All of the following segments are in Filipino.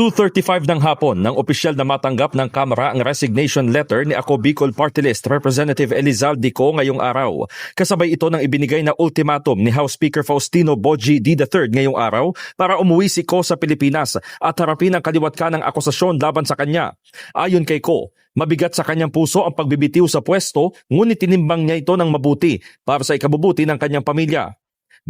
2.35 ng hapon nang opisyal na matanggap ng Kamara ang resignation letter ni Ako Bicol Party List Representative Elizalde Co ngayong araw. Kasabay ito ng ibinigay na ultimatum ni House Speaker Faustino Boji D. III ngayong araw para umuwi si Co sa Pilipinas at harapin ang kaliwat ka ng akusasyon laban sa kanya. Ayon kay Co, mabigat sa kanyang puso ang pagbibitiw sa pwesto ngunit tinimbang niya ito ng mabuti para sa ikabubuti ng kanyang pamilya.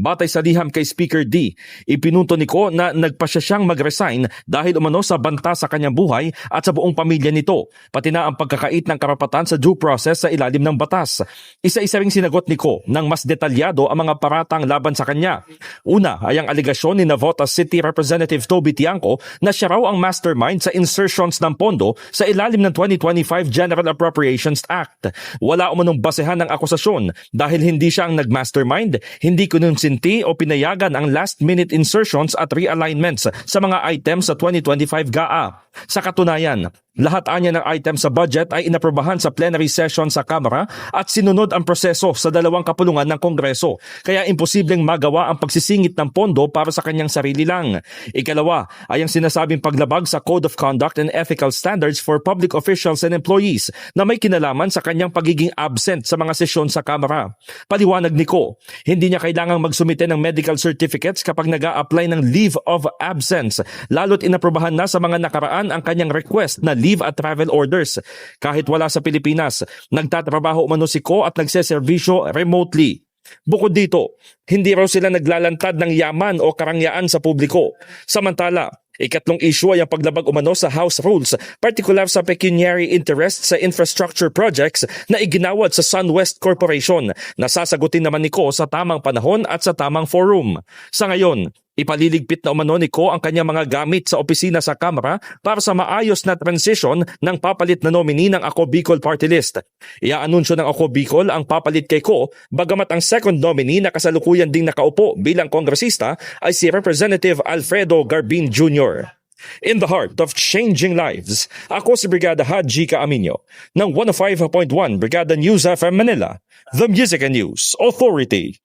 Batay sa liham kay Speaker D, ipinunto ni Ko na nagpasya siyang mag-resign dahil umano sa banta sa kanyang buhay at sa buong pamilya nito, pati na ang pagkakait ng karapatan sa due process sa ilalim ng batas. Isa-isa ring sinagot ni Ko ng mas detalyado ang mga paratang laban sa kanya. Una ay ang aligasyon ni Navotas City Representative Toby Tiangco na siya raw ang mastermind sa insertions ng pondo sa ilalim ng 2025 General Appropriations Act. Wala umanong basehan ng akusasyon dahil hindi siya ang nag-mastermind, hindi kinonsinti o pinayagan ang last-minute insertions at realignments sa mga items sa 2025 GAA. Sa katunayan, lahat anya ng item sa budget ay inaprobahan sa plenary session sa Kamara at sinunod ang proseso sa dalawang kapulungan ng Kongreso. Kaya imposibleng magawa ang pagsisingit ng pondo para sa kanyang sarili lang. Ikalawa ay ang sinasabing paglabag sa Code of Conduct and Ethical Standards for Public Officials and Employees na may kinalaman sa kanyang pagiging absent sa mga sesyon sa Kamara. Paliwanag ni Ko, hindi niya kailangang magsumite ng medical certificates kapag nag apply ng leave of absence, lalo't inaprobahan na sa mga nakaraan ang kanyang request na leave at travel orders. Kahit wala sa Pilipinas, nagtatrabaho umano si Ko at nagseservisyo remotely. Bukod dito, hindi raw sila naglalantad ng yaman o karangyaan sa publiko. Samantala, ikatlong issue ay ang paglabag umano sa House rules, partikular sa pecuniary interest sa infrastructure projects na iginawad sa SunWest Corporation na sasagutin naman ni Ko sa tamang panahon at sa tamang forum. Sa ngayon, Ipaliligpit na umano ni Ko ang kanyang mga gamit sa opisina sa Kamara para sa maayos na transition ng papalit na nominee ng Ako Bicol Party List. Iaanunsyo ng Ako Bicol ang papalit kay Ko bagamat ang second nominee na kasalukuyan ding nakaupo bilang kongresista ay si Representative Alfredo Garbin Jr. In the heart of changing lives, ako si Brigada Haji Kaaminyo ng 105.1 Brigada News FM Manila, the Music and News Authority.